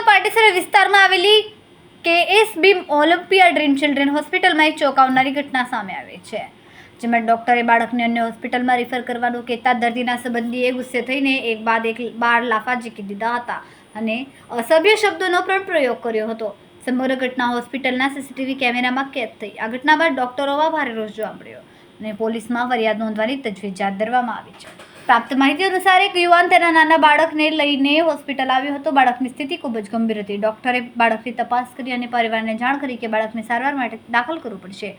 સુરતના પાટેસર વિસ્તારમાં આવેલી કેએસ બીમ ઓલિમ્પિયા ડ્રીમ ચિલ્ડ્રન હોસ્પિટલમાં એક ચોંકાવનારી ઘટના સામે આવી છે, જેમાં ડૉક્ટરે બાળકને અન્ય હોસ્પિટલમાં રિફર કરવાનું કહેતા દર્દીના સંબંધીએ ગુસ્સે થઈને એક બાદ એક બાર લાફા ઝીકી દીધા હતા અને અસભ્ય શબ્દોનો પણ પ્રયોગ કર્યો હતો. સમગ્ર ઘટના હોસ્પિટલના સીસીટીવી કેમેરામાં કેદ થઈ. આ ઘટના બાદ ડૉક્ટરોમાં ભારે રોષ જોવા મળ્યો અને પોલીસમાં ફરિયાદ નોંધવાની તજવીજ હાથ ધરવામાં આવી છે. પ્રાપ્ત માહિતી અનુસાર એક યુવાન તેના નાના બાળકને લઈને હોસ્પિટલ આવ્યો હતો. બાળકની સ્થિતિ ખૂબ જ ગંભીર હતી. ડોક્ટરે બાળકની તપાસ કરી અને પરિવારને જાણ કરી કે બાળકને સારવાર માટે દાખલ કરવું પડશે.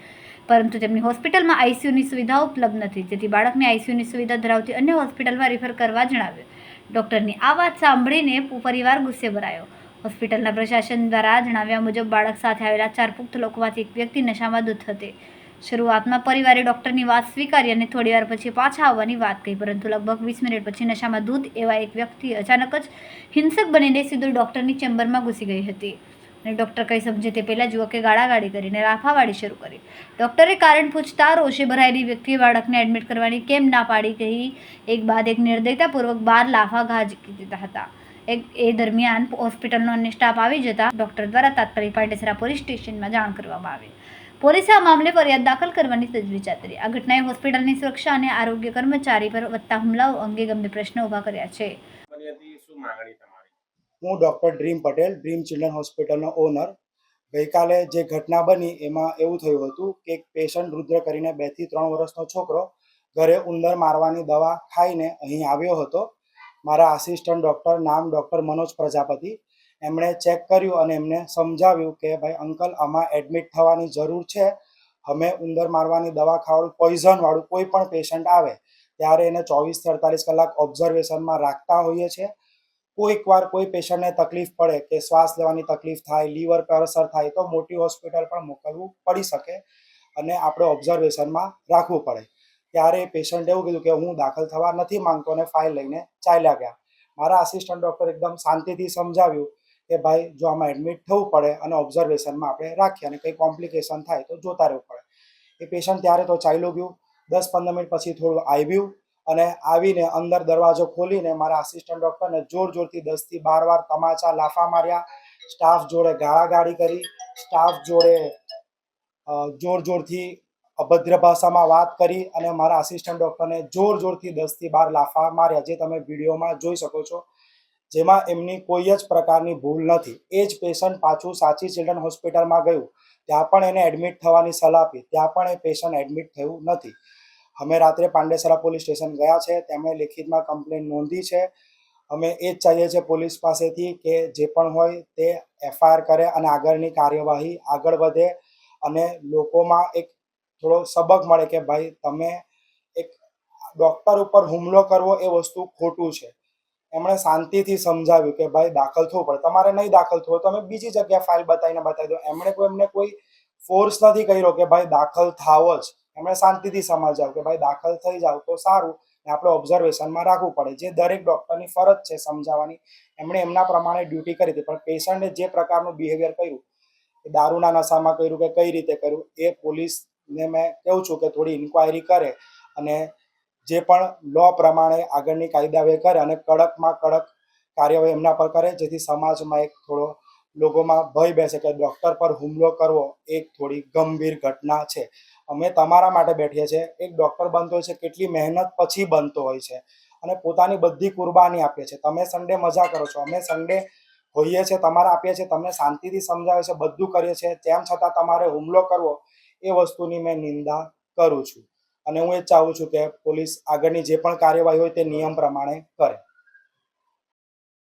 પરંતુ તેમની હોસ્પિટલમાં આઈસીયુની સુવિધા ઉપલબ્ધ નથી. જેથી બાળકને આઈસીયુની સુવિધા ધરાવતી અન્ય હોસ્પિટલમાં રિફર કરવા જણાવ્યું. ડૉક્ટરની આ વાત સાંભળીને પરિવાર ગુસ્સે ભરાયો. હોસ્પિટલના પ્રશાસન દ્વારા જણાવ્યા મુજબ, બાળક સાથે આવેલા ચાર પુખ્ત લોકોમાંથી એક વ્યક્તિ નશામાં દૂધ હતી. શરૂઆતમાં પરિવારે ડૉક્ટરની વાત સ્વીકારી અને થોડીવાર પછી પાછા આવવાની વાત કહી, પરંતુ લગભગ વીસ મિનિટ પછી નશામાં દૂધ એવા એક વ્યક્તિ અચાનક જ હિંસક બનીને સીધું ડૉક્ટરની ચેમ્બરમાં ઘૂસી ગઈ હતી. અને ડૉક્ટર કંઈ સમજે તે પહેલાં યુવકે ગાળાગાળી કરીને રાફાવાળી શરૂ કરી. ડૉક્ટરે કારણ પૂછતા રોષે ભરાયેલી વ્યક્તિએ બાળકને એડમિટ કરવાની કેમ ના પાડી કહી, એક બાદ એક નિર્દયતાપૂર્વક બાર લાફા ઘા ઝીકી દીધા હતા. એ દરમિયાન હોસ્પિટલનો અન્ય સ્ટાફ આવી જતા ડૉક્ટર દ્વારા તાત્કાલિક પાટેસરા પોલીસ સ્ટેશનમાં જાણ કરવામાં આવી. પોલીસે આ મામલે ફરિયાદ દાખલ કરવાની તજવીજ હાથ ધરી. આ ઘટનાએ હોસ્પિટલની સુરક્ષા અને આરોગ્ય કર્મચારી પર વધતા હુમલાઓ અંગે ગંભીર પ્રશ્નો ઊભા કર્યા છે. ફરિયાદી શું માંગણી તમારી? હું doctor Dream Patel dream children હોસ્પિટલનો ઓનર. ગઈકાલે જે ઘટના બની એમાં એવું થયું હતું કે એક પેશન્ટ રુદ્ર કરીને બેથી ત્રણ વર્ષનો છોકરો ઘરે ઉંદર મારવાની દવા ખાઈને અહીં આવ્યો હતો. મારા આસિસ્ટન્ટ ડૉક્ટર નામ ડૉક્ટર મનોજ પ્રજાપતિ. એમણે ચેક કર્યું અને એમને સમજાવ્યું કે ભાઈ અંકલ આમાં એડમિટ થવાની જરૂર છે. અમે ઉંદર મારવાની દવા ખાવાનું પોઈઝનવાળું કોઈ પણ પેશન્ટ આવે, ત્યારે એને ચોવીસથી અડતાલીસ કલાક ઓબ્ઝર્વેશનમાં રાખતા હોઈએ છીએ. કોઈક વાર કોઈ પેશન્ટને તકલીફ પડે કે શ્વાસ લેવાની તકલીફ થાય લીવર પર અસર થાય, તો મોટી હોસ્પિટલ પણ મોકલવું પડી શકે અને આપણે ઓબ્ઝર્વેશનમાં રાખવું પડે. ત્યારે પેશન્ટ એવું કીધું કે હું દાખલ થવા નથી માંગતો અને ફાઇલ લઈને ચાલ્યા ગયા. મારા આસિસ્ટન્ટ ડૉક્ટર એકદમ શાંતિથી સમજાવ્યું કે ભાઈ, જો આમાં એડમિટ થવું પડે અને ઓબ્ઝર્વેશનમાં આપણે રાખીએ અને કંઈ કોમ્પ્લિકેશન થાય તો જોતા રહેવું પડે. એ પેશન્ટ ત્યારે તો ચાલ્યું ગયું. દસ પંદર મિનિટ પછી થોડું આવ્યું અને આવીને અંદર દરવાજો ખોલીને મારા આસિસ્ટન્ટ ડૉક્ટરને જોર જોરથી દસથી બાર વાર તમાચા લાફા માર્યા સ્ટાફ જોડે ગાળાગાળી કરી સ્ટાફ જોડે જોર જોરથી અભદ્ર ભાષામાં વાત કરી અને મારા આસિસ્ટન્ટ ડૉક્ટરને જોર જોરથી દસથી બાર લાફા માર્યા જે તમે વિડીયોમાં જોઈ શકો છો. જેમાં એમની કોઈ જ પ્રકારની ભૂલ નથી. એ જ પેશન્ટ પાછું સાચી ચિલ્ડ્રન હોસ્પિટલમાં ગયું. ત્યાં પણ એને એડમિટ થવાની સલાહ આપી. ત્યાં પણ એ પેશન્ટ એડમિટ થયું નથી. અમે રાત્રે પાંડેસરા પોલીસ સ્ટેશન ગયા છે. તેમણે લેખિતમાં કમ્પ્લેન નોંધી છે. અમે એ જ ચાહીએ છીએ પોલીસ પાસેથી કે જે પણ હોય તે એફઆઈઆર કરે અને આગળની કાર્યવાહી આગળ વધે અને લોકોમાં એક થોડો સબક મળે કે ભાઈ તમે એક ડૉક્ટર ઉપર હુમલો કરવો એ વસ્તુ ખોટું છે. એમણે શાંતિથી સમજાવ્યું કે ભાઈ દાખલ થવું પડે. તમારે નહીં દાખલ થવું તમે બીજી જગ્યાએ ફાઇલ બતાવીને બતાવી દો એમણે કોઈ એમને કોઈ ફોર્સ નથી કર્યો કે ભાઈ દાખલ થાવો જ. એમણે શાંતિથી સમજાવ્યું કે ભાઈ દાખલ થઈ જાવ તો સારું. ને આપણે ઓબ્ઝર્વેશનમાં રાખવું પડે. જે દરેક ડૉક્ટરની ફરજ છે સમજાવવાની. એમણે એમના પ્રમાણે ડ્યુટી કરી હતી. પણ પેશન્ટે જે પ્રકારનું બિહેવિયર કર્યું દારૂના નશામાં કર્યું કે કઈ રીતે કર્યું, એ પોલીસને મેં કહું છું કે થોડી ઇન્ક્વાયરી કરે અને જે પણ લો પ્રમાણે આગળની કાયદાવે કરે અને કડકમાં કડક કાર્યવાહી એમના પર કરે, જેથી સમાજમાં એક થોડો લોકોમાં ભય બેસે કે ડૉક્ટર પર હુમલો કરવો એક થોડી ગંભીર ઘટના છે. અમે તમારા માટે બેઠીએ છીએ. એક ડૉક્ટર બનતો હોય છે, કેટલી મહેનત પછી બનતો હોય છે અને પોતાની બધી કુરબાની આપીએ છીએ. તમે સન્ડે મજા કરો છો. અમે સન્ડે હોઈએ છીએ, તમારે આપીએ છીએ, તમને શાંતિથી સમજાવે છે, બધું કરીએ છીએ. તેમ છતાં તમારે હુમલો કરવો એ વસ્તુની મેં નિંદા કરું છું. અને હું એ ચાહું છું કે પોલીસ આગળની જે પણ કાર્યવાહી હોય તે નિયમ પ્રમાણે કરે.